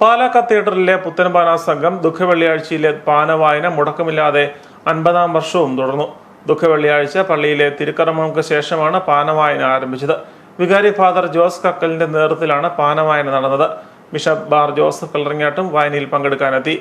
പാലാ കത്തീഡ്രലിലെ പുത്തൻപാന സംഘം ദുഃഖവെള്ളിയാഴ്ചയിലെ പാനവായന മുടക്കമില്ലാതെ അൻപതാം വർഷവും തുടർന്നു. ദുഃഖവെള്ളിയാഴ്ച പള്ളിയിലെ തിരുക്കർമ്മങ്ങൾക്ക് ശേഷമാണ് പാനവായന ആരംഭിച്ചത്. വികാരി ഫാദർ ജോസ് കക്കലിന്റെ നേതൃത്വത്തിലാണ് പാനവായന നടന്നത്. ബിഷപ്പ് ബാർ ജോസഫ് കല്ലറിങ്ങാട്ടും വായനയിൽ പങ്കെടുക്കാനെത്തി.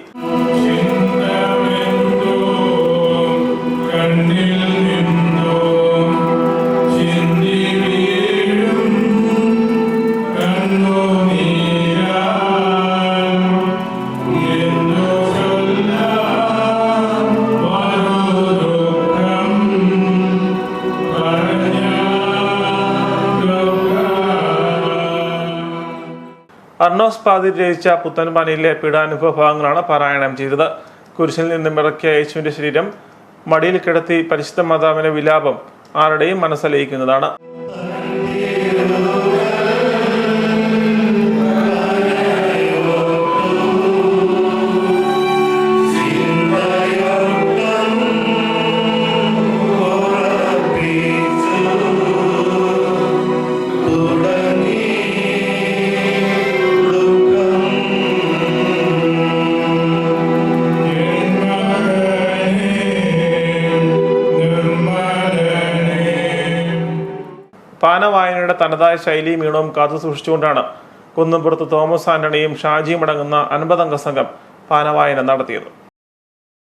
അർണോസ് പാതിർ രചിച്ച പുത്തൻപാനിയിലെ പീഡാനുഭവ ഭാഗങ്ങളാണ് പാരായണം ചെയ്തത്. കുരിശിൽ നിന്നും ഇറക്കിയ യേശുവിന്റെ ശരീരം മടിയിൽ കിടത്തി പരിശുദ്ധ മാതാവിന്റെ വിലാപം ആരുടെയും മനസ്സലയിക്കുന്നതാണ്. പാനവായനയുടെ തനതായ ശൈലിയും ഈണവും കാത്തു സൂക്ഷിച്ചുകൊണ്ടാണ് കുന്നംപുറത്ത് തോമസ് ആന്റണിയും ഷാജിയും അടങ്ങുന്ന അൻപതംഗ സംഘം പാനവായന നടത്തിയത്.